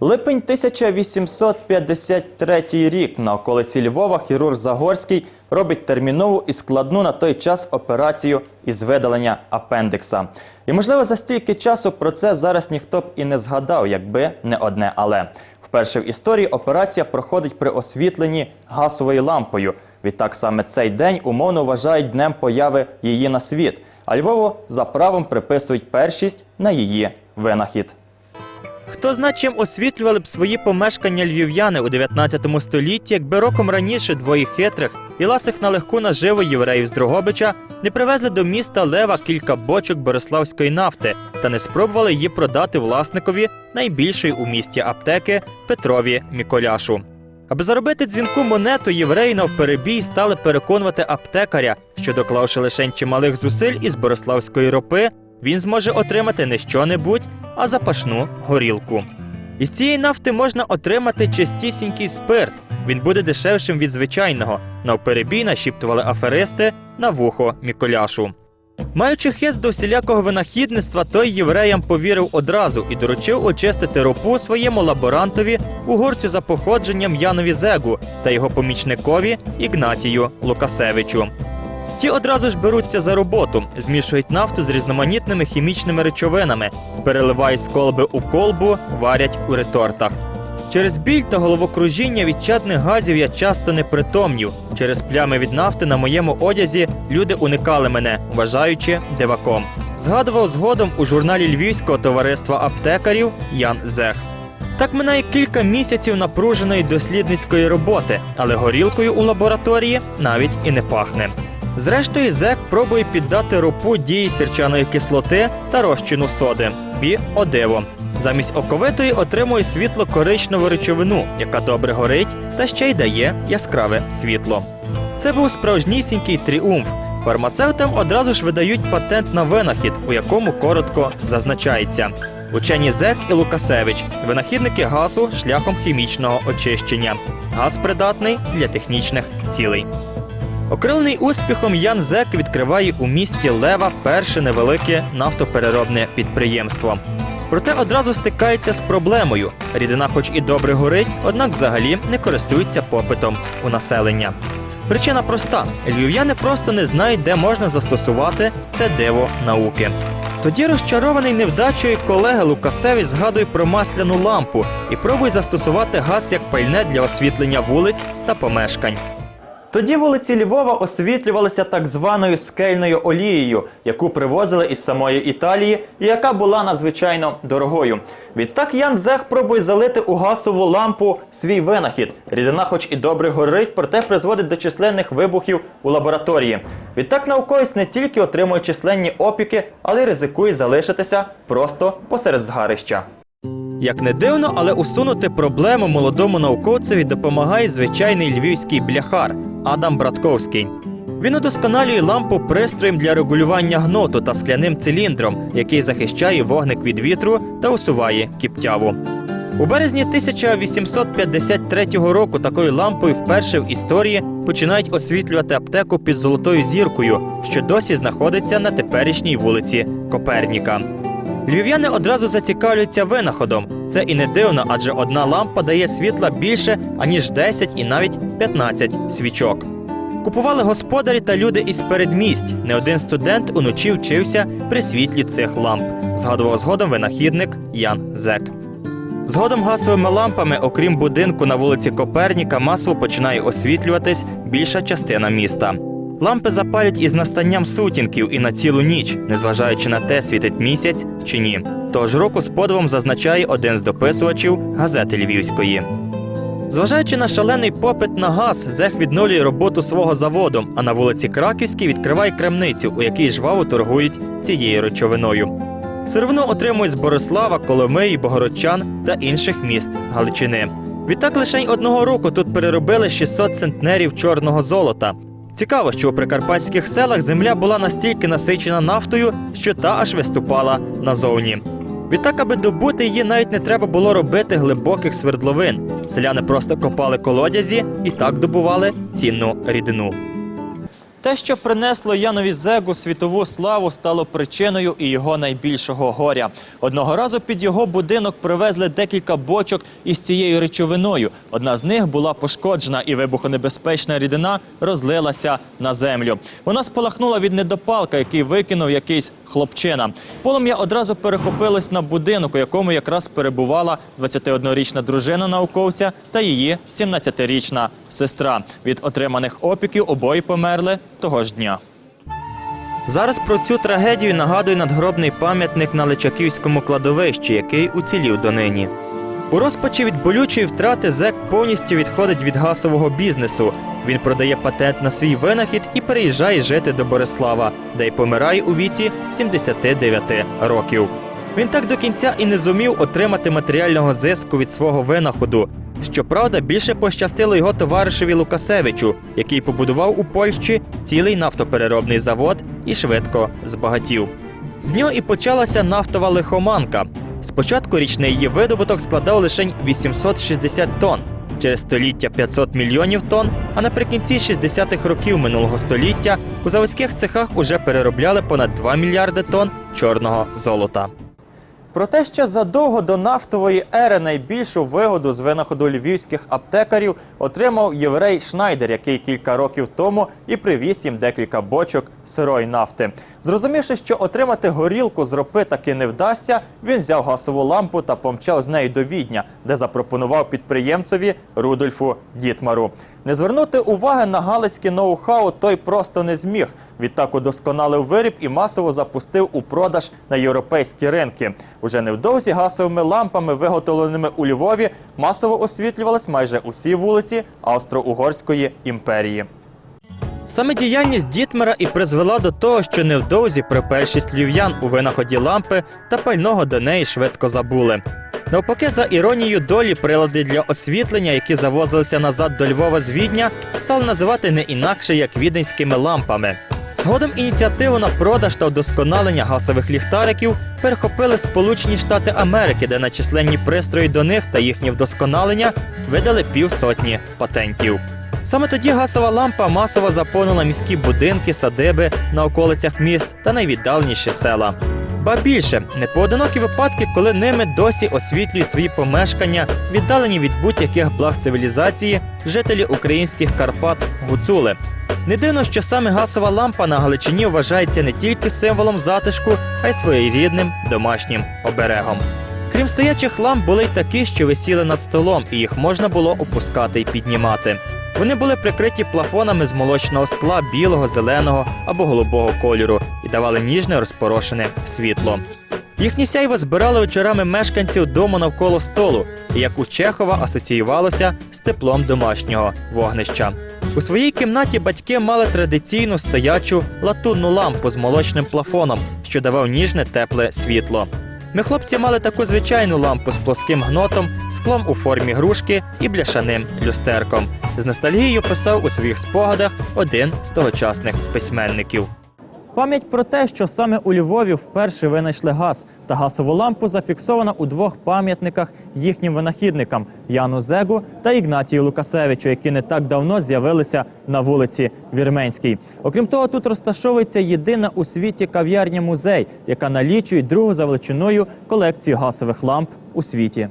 Липень 1853 рік на околиці Львова хірург Загорський робить термінову і складну на той час операцію із видалення апендикса. І, можливо, за стільки часу про це зараз ніхто б і не згадав, якби не одне але. Вперше в історії операція проходить при освітленні газовою лампою. Відтак саме цей день умовно вважають днем появи її на світ, а Львову за правом приписують першість на її винахід. Хто зна, чим освітлювали б свої помешкання львів'яни у 19 столітті, якби роком раніше двоє хитрих і ласих на легку наживу євреїв з Дрогобича не привезли до міста Лева кілька бочок бориславської нафти та не спробували її продати власникові найбільшої у місті аптеки Петрові Міколяшу. Аби заробити дзвінку монету, євреї навперебій стали переконувати аптекаря, що доклавши лише чималих зусиль із бориславської ропи, він зможе отримати не що-небудь, а запашну горілку. Із цієї нафти можна отримати чистісінький спирт. Він буде дешевшим від звичайного. Навперебій нашіптували аферисти на вухо Міколяшу. Маючи хист до всілякого винахідництва, той євреям повірив одразу і доручив очистити ропу своєму лаборантові угорцю за походженням Янові Зегу та його помічникові Ігнатію Лукасевичу. Ті одразу ж беруться за роботу, змішують нафту з різноманітними хімічними речовинами, переливають з колби у колбу, варять у ретортах. Через біль та головокружіння від чадних газів я часто не притомнів. Через плями від нафти на моєму одязі люди уникали мене, вважаючи диваком. Згадував згодом у журналі Львівського товариства аптекарів Ян Зех. Так минає кілька місяців напруженої дослідницької роботи, але горілкою у лабораторії навіть і не пахне. Зрештою, зек пробує піддати ропу дії сірчаної кислоти та розчину соди. І о диво. Замість оковитої отримує світло коричневу речовину, яка добре горить та ще й дає яскраве світло. Це був справжнісінький тріумф. Фармацевтам одразу ж видають патент на винахід, у якому коротко зазначається. Учені Зек і Лукасевич винахідники газу шляхом хімічного очищення. Газ придатний для технічних цілей. Окрилений успіхом Ян Зек відкриває у місті Лева перше невелике нафтопереробне підприємство. Проте одразу стикається з проблемою. Рідина, хоч і добре горить, однак взагалі не користується попитом у населення. Причина проста: львів'яни просто не знають, де можна застосувати це диво науки. Тоді розчарований невдачею колега Лукасевич згадує про масляну лампу і пробує застосувати газ як пальне для освітлення вулиць та помешкань. Тоді вулиці Львова освітлювалися так званою скельною олією, яку привозили із самої Італії і яка була надзвичайно дорогою. Відтак Ян Зех пробує залити у газову лампу свій винахід. Рідина, хоч і добре горить, проте призводить до численних вибухів у лабораторії. Відтак науковець не тільки отримує численні опіки, але й ризикує залишитися просто посеред згарища. Як не дивно, але усунути проблему молодому науковцеві допомагає звичайний львівський бляхар Адам Братковський. Він удосконалює лампу пристроєм для регулювання гноту та скляним циліндром, який захищає вогник від вітру та усуває кіптяву. У березні 1853 року такою лампою вперше в історії починають освітлювати аптеку під золотою зіркою, що досі знаходиться на теперішній вулиці Коперніка. Львів'яни одразу зацікавлюються винаходом. Це і не дивно, адже одна лампа дає світла більше, аніж 10 і навіть 15 свічок. Купували господарі та люди із передмість. Не один студент уночі вчився при світлі цих ламп, згадував згодом винахідник Ян Зек. Згодом газовими лампами, окрім будинку на вулиці Коперніка, масово починає освітлюватись більша частина міста. Лампи запалять із настанням сутінків і на цілу ніч, незважаючи на те, світить місяць чи ні. Того ж року з подивом зазначає один з дописувачів газети Львівської. Зважаючи на шалений попит на газ, Зех відновлює роботу свого заводу, а на вулиці Краківській відкриває крамницю, у якій жваво торгують цією речовиною. Сировину отримують з Борислава, Коломиї, Богородчан та інших міст Галичини. Відтак лише одного року тут переробили 600 центнерів чорного золота. Цікаво, що у прикарпатських селах земля була настільки насичена нафтою, що та аж виступала назовні. Відтак, аби добути її, навіть не треба було робити глибоких свердловин. Селяни просто копали колодязі і так добували цінну рідину. Те, що принесло Янові Зегу світову славу, стало причиною і його найбільшого горя. Одного разу під його будинок привезли декілька бочок із цією речовиною. Одна з них була пошкоджена, і вибухонебезпечна рідина розлилася на землю. Вона спалахнула від недопалка, який викинув якийсь хлопчина. Полум'я одразу перехопилось на будинок, у якому якраз перебувала 21-річна дружина науковця та її 17-річна сестра. Від отриманих опіків обоє померли того ж дня. Зараз про цю трагедію нагадує надгробний пам'ятник на Личаківському кладовищі, який уцілів донині. У розпачі від болючої втрати зек повністю відходить від гасового бізнесу. Він продає патент на свій винахід і переїжджає жити до Борислава, де й помирає у віці 79 років. Він так до кінця і не зумів отримати матеріального зиску від свого винаходу. Щоправда, більше пощастило його товаришеві Лукасевичу, який побудував у Польщі цілий нафтопереробний завод і швидко збагатів. В нього і почалася нафтова лихоманка. Спочатку річний її видобуток складав лише 860 тонн, через століття 500 мільйонів тонн, а наприкінці 60-х років минулого століття у заводських цехах уже переробляли понад 2 мільярди тонн чорного золота. Про те, що задовго до нафтової ери найбільшу вигоду з винаходу львівських аптекарів отримав єврей Шнайдер, який кілька років тому і привіз їм декілька бочок сирої нафти. Зрозумівши, що отримати горілку з ропи таки не вдасться, він взяв газову лампу та помчав з нею до Відня, де запропонував підприємцеві Рудольфу Дітмару. Не звернути уваги на галицьке ноу-хау той просто не зміг. Відтак удосконалив виріб і масово запустив у продаж на європейські ринки. Уже невдовзі газовими лампами, виготовленими у Львові, масово освітлювались майже усі вулиці Австро-Угорської імперії. Саме діяльність Дітмера і призвела до того, що невдовзі про першість львів'ян у винаході лампи та пального до неї швидко забули. Навпаки, за іронією долі, прилади для освітлення, які завозилися назад до Львова з Відня, стали називати не інакше як віденськими лампами. Згодом ініціативу на продаж та вдосконалення газових ліхтариків перехопили Сполучені Штати Америки, де на численні пристрої до них та їхнє вдосконалення видали півсотні патентів. Саме тоді газова лампа масово заповнила міські будинки, садиби на околицях міст та найвіддаленіші села. Ба більше непоодинокі випадки, коли ними досі освітлюють свої помешкання, віддалені від будь-яких благ цивілізації, жителі українських Карпат гуцули. Не дивно, що саме газова лампа на Галичині вважається не тільки символом затишку, а й своєрідним домашнім оберегом. Крім стоячих ламп, були й такі, що висіли над столом, і їх можна було опускати і піднімати. Вони були прикриті плафонами з молочного скла білого, зеленого або голубого кольору і давали ніжне розпорошене світло. Їхні сяйво збирали вечорами мешканців дому навколо столу, і як у Чехова асоціювалося з теплом домашнього вогнища. У своїй кімнаті батьки мали традиційну стоячу латунну лампу з молочним плафоном, що давав ніжне тепле світло. Ми хлопці мали таку звичайну лампу з плоским гнотом, склом у формі грушки і бляшаним люстерком. З ностальгією писав у своїх спогадах один з тогочасних письменників. Пам'ять про те, що саме у Львові вперше винайшли газ, та газову лампу зафіксована у двох пам'ятниках їхнім винахідникам Яну Зегу та Ігнатію Лукасевичу, які не так давно з'явилися на вулиці Вірменській. Окрім того, тут розташовується єдина у світі кав'ярня музей, яка налічує другу за величиною колекцію газових ламп у світі.